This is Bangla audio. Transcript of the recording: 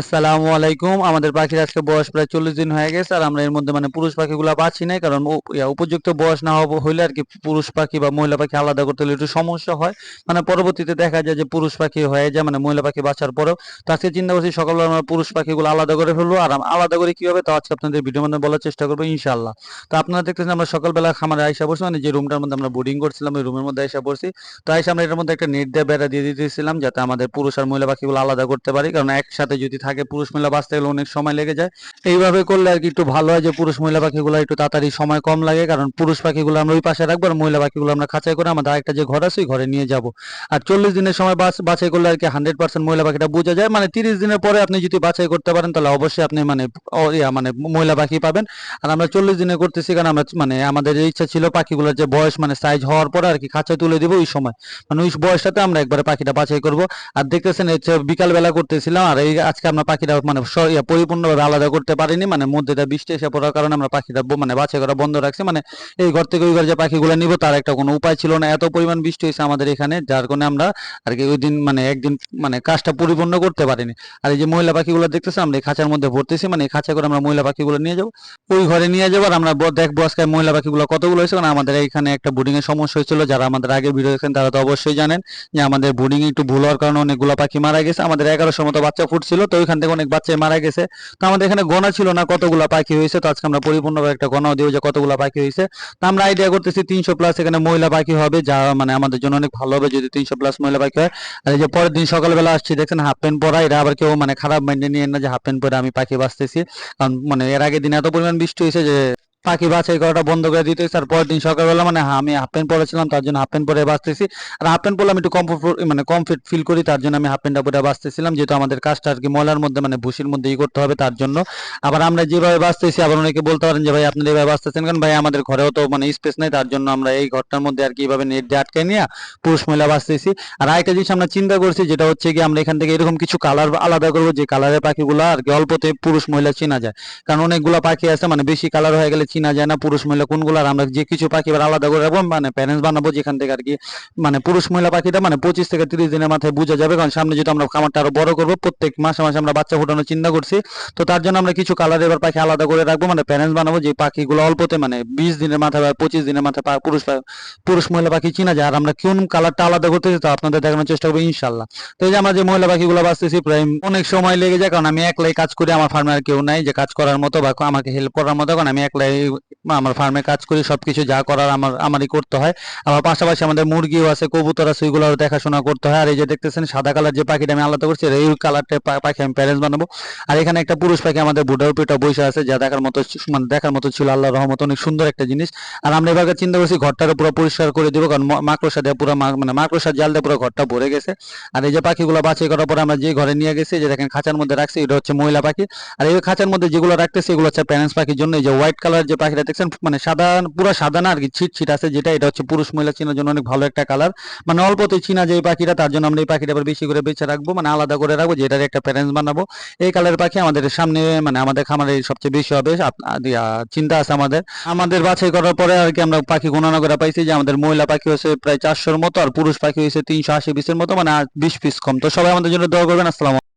আসসালামু আলাইকুম। আমাদের পাখির আজকে বয়স প্রায় চল্লিশ দিন হয়ে গেছে, আর আমরা এর মধ্যে মানে পুরুষ পাখিগুলো পাচ্ছি নাই কারণ উপযুক্ত বয়স না হইলে আর কি পুরুষ পাখি বা মহিলা পাখি আলাদা করতে হলে একটু সমস্যা হয়। মানে পরবর্তীতে দেখা যায় যে পুরুষ পাখি হয়ে যায় মানে মহিলা পাখি বাঁচার পরেও। তো আজকে চিন্তা করছি সকালবেলা আমরা পুরুষ পাখিগুলো আলাদা করে ফেলব, আর আলাদা করে কি হবে তো আজকে আপনাদের ভিডিও মধ্যে বলার চেষ্টা করব ইনশাল্লাহ তো আপনারা দেখতেছেন আমরা সকালবেলা খামারে আইসা পড়ছি মানে যে রুমটার মধ্যে আমরা বোর্ডিং করছিলাম, ওই রুমের মধ্যে আইসা পড়ছি তো আইসা আমরা এটার মধ্যে একটা নেট দিয়ে বেড়া দিয়ে দিতেছিলাম, যাতে আমাদের পুরুষ আর মহিলা পাখিগুলো আলাদা করতে পারি, কারণ একসাথে যদি থাকে পুরুষ মহিলা বাঁচতে গেলে অনেক সময় লেগে যায়। এইভাবে করলে আর কি একটু ভালো হয় যে পুরুষ মহিলা পাখিগুলো একটু তাড়াতাড়ি সময় কম লাগে, কারণ পুরুষ পাখিগুলো আমরা ওই পাশে রাখব আর মহিলা পাখিগুলো আমরা খাঁচাই করে আমাদের আরেকটা যে ঘর আছে ওই ঘরে নিয়ে যাব। আর চল্লিশ দিনের সময় বাছ- বাছাই করলে আর কি হান্ড্রেড পার্সেন্ট মহিলা পাখিটা বোঝা যায়। মানে তিরিশ দিনের পরে আপনি যদি বাছাই করতে পারেন, তাহলে অবশ্যই আপনি মানে মানে মহিলা পাখি পাবেন। আর আমরা চল্লিশ দিনে করতেছি কারণ আমরা মানে আমাদের ইচ্ছা ছিল পাখিগুলোর যে বয়স মানে সাইজ হওয়ার পরে আর কি খাঁচায় তুলে দিব ওই সময়। মানে ওই বয়সটাতে আমরা একবারে পাখিটা বাছাই করব। আর দেখতেছেন হচ্ছে বিকাল বেলা করতেছিলাম আর এই আজকে আমরা পাখিটা মানে পরিপূর্ণভাবে আলাদা করতে পারিনি মানে মধ্যেটা বৃষ্টি এসে পড়ার কারণে আমরা পাখিটা মানে বাছাই করা বন্ধ রাখছি। মানে এই ঘর থেকে ওই ঘর যে পাখিগুলো নিব তার একটা কোনো উপায় ছিল না। এত পরিমাণ বৃষ্টি হয়েছে আমাদের এখানে, যার কারণে আমরা আর কি ওই দিন মানে একদিন মানে কাজটা পরিপূর্ণ করতে পারিনি। আর এই যে মহিলা পাখিগুলো দেখতেছি আমরা এই খাঁচার মধ্যে ভরতেছি মানে এই খাঁচা করে আমরা মহিলা পাখিগুলো নিয়ে যাব। ওই ঘরে নিয়ে যাব আর আমরা দেখব আজকে মহিলা পাখিগুলো কতগুলো হয়েছে। কারণ আমাদের এখানে একটা বোর্ডিং এর সমস্যা হয়েছিল, যারা আমাদের আগে ভিডিও দেখেন তারা তো অবশ্যই জানেন যে আমাদের বোর্ডিং একটু ভুল হওয়ার কারণে অনেকগুলো পাখি মারা গেছে। আমাদের এগারোশো মতো বাচ্চা ফুটছিল তো ওইখান থেকে অনেক বাচ্চাই মারা গেছে। তো আমাদের এখানে গোনা ছিল না কতগুলা পাখি হয়েছে, তো আজকে আমরা পরিপূর্ণভাবে একটা গণাও দিব যে কতগুলো পাখি হয়েছে। তো আমরা আইডিয়া করতেছি তিনশো প্লাস এখানে মহিলা পাখি হবে, যা মানে আমাদের জন্য অনেক ভালো হবে যদি তিনশো প্লাস মহিলা পাখি হয়। আর যে পরের দিন সকালবেলা আসছি, দেখছেন হাফ প্যান্ট পরা, এরা আবার কেউ মানে খারাপ মাইন্ডে নিয়ে না যে হাফ প্যান্ট পরে আমি পাখি বাঁচতেছি। কারণ মানে এর আগে দিন এত পরিমাণ বৃষ্টি হয়েছে যে পাখি বাছাই করাটা বন্ধ করে দিতে হয়েছে। আর পরের দিন সকালবেলা মানে হ্যাঁ, আমি হাফ প্যান্ট পরেছিলাম তার জন্য হাফ প্যান্ট পরে বাঁচতেছি। আর হাফ প্যান্ট পরলে আমি একটু কমফোর্ট মানে কমফিট ফিল করি তার জন্য আমি হাফ প্যান্টটা পরে বাঁচতেছিলাম। যেহেতু আমাদের কাজটা আর কি ময়লার মধ্যে মানে ভুসির মধ্যে ই করতে হবে তার জন্য। আবার আমরা যেভাবে বাঁচতেছি আবার অনেকে বলতে পারেন যে ভাই আপনি এইভাবে বাঁচতেছেন কারণ ভাই আমাদের ঘরেও তো মানে স্পেস নেই তার জন্য আমরা এই ঘরটার মধ্যে আর কি এইভাবে নেট দিয়ে আটকে নিয়ে পুরুষ মহিলা বাঁচতেছি। আর আরেকটা জিনিস আমরা চিন্তা করছি যেটা হচ্ছে কি আমরা এখান থেকে এরকম কিছু কালার আলাদা করব যে কালারের পাখিগুলো আর কি অল্পতে পুরুষ মহিলা চেনা যায়। কারণ অনেকগুলো পাখি আছে মানে বেশি কালার হয়ে গেলে চিনা যায় না, পুরুষ মহিলা কোনগুলো আর আমরা যে কিছু পাখি এবার আলাদা করে রাখব মানে প্যারেন্টস বানাবো যেখান থেকে আর কি মানে পুরুষ মহিলা পাখিটা মানে পঁচিশ থেকে তিরিশ দিনের মাথায় বোঝা যাবে, কারণ সামনে যেহেতু আমরা খামারটা আরও বড় করব, প্রত্যেক মাসে মাসে আমরা বাচ্চা ফোটানোর চিন্তা করছি, তো তার জন্য আমরা কিছু কালার এবার পাখি আলাদা করে রাখব মানে প্যারেন্টস বানাবো যে পাখিগুলো অল্পতে মানে বিশ দিনের মাথায় বা পঁচিশ দিনের মাথায় পুরুষ পুরুষ মহিলা পাখি চিনা যায়, আর আমরা কোন কালারটা আলাদা করতেছি তো আপনাদের দেখানোর চেষ্টা করব ইনশাল্লাহ তো এই যে আমরা যে মহিলা পাখিগুলো বাঁচতেছি, প্রায় অনেক সময় লেগে যায়, কারণ আমি একলাই কাজ করি, আমার ফার্মে আর কেউ নাই, যে কাজ করার মতো বা আমাকে হেল্প করার মতো, কারণ আমি একলাই আমার ফার্মে কাজ করি, সবকিছু যা করার আমার, আমারই করতে হয়। আবার পাশাপাশি আমাদের মুরগিও আছে, কবুতর আছে, ওইগুলো দেখাশোনা করতে হয়। আর এই যে দেখতেছেন, সাদা কালার যে পাখিটা আমি আলাদা করছি, এই কালারটা পাখি আমি প্যারেন্টস বানাবো। আর এখানে একটা পুরুষ পাখি আমাদের বুডার পিঠা বসে আছে, যা দেখার মতো মানে দেখার মতো ছিল। আল্লাহ রহমত অনেক সুন্দর একটা জিনিস। আর আমরা এবার চিন্তা করছি ঘরটাকে পুরো পরিষ্কার করে দিব, কারণ মাকড়সা দিয়ে পুরো মানে মাকড়সা জাল দিয়ে পুরো ঘরটা ভরে গেছে। আর এই যে পাখিগুলো বাছাই করার পরে আমরা যে ঘরে নিয়ে গেছি যে দেখেন, খাঁচার মধ্যে রাখছি, এটা হচ্ছে মহিলা পাখি। আর এই খাঁচার মধ্যে যেগুলো রাখতেছি, এগুলো হচ্ছে প্যারেন্টস পাখির জন্য, এই যে হোয়াইট কালার যে পাখিটা দেখছেন মানে সাদা, পুরো সাদা না, আর কি ছিট ছিট আছে যেটা, এটা হচ্ছে পুরুষ মহিলা চেনার জন্য অনেক ভালো একটা কালার মানে অল্পতেই চিনা যে পাখিটা, তার জন্য আমরা এই পাখিটা আবার বেশি করে বেছে রাখব মানে আলাদা করে রাখব, যেটার একটা প্যারেন্টস বানাবো। এই কালারের পাখি আমাদের সামনে মানে আমাদের খামারে সবচেয়ে বেশি হবে চিন্তা আছে আমাদের। আমাদের বাছাই করার পরে আর কি আমরা পাখি গণনা করে পাইছি যে আমাদের মহিলা পাখি হয়েছে প্রায় চারশোর মতো, আর পুরুষ পাখি হয়েছে তিনশো আশি পিসের মতো মানে বিশ পিস কম। তো সবাই আমাদের জন্য দোয়া করবেন, আসসালাম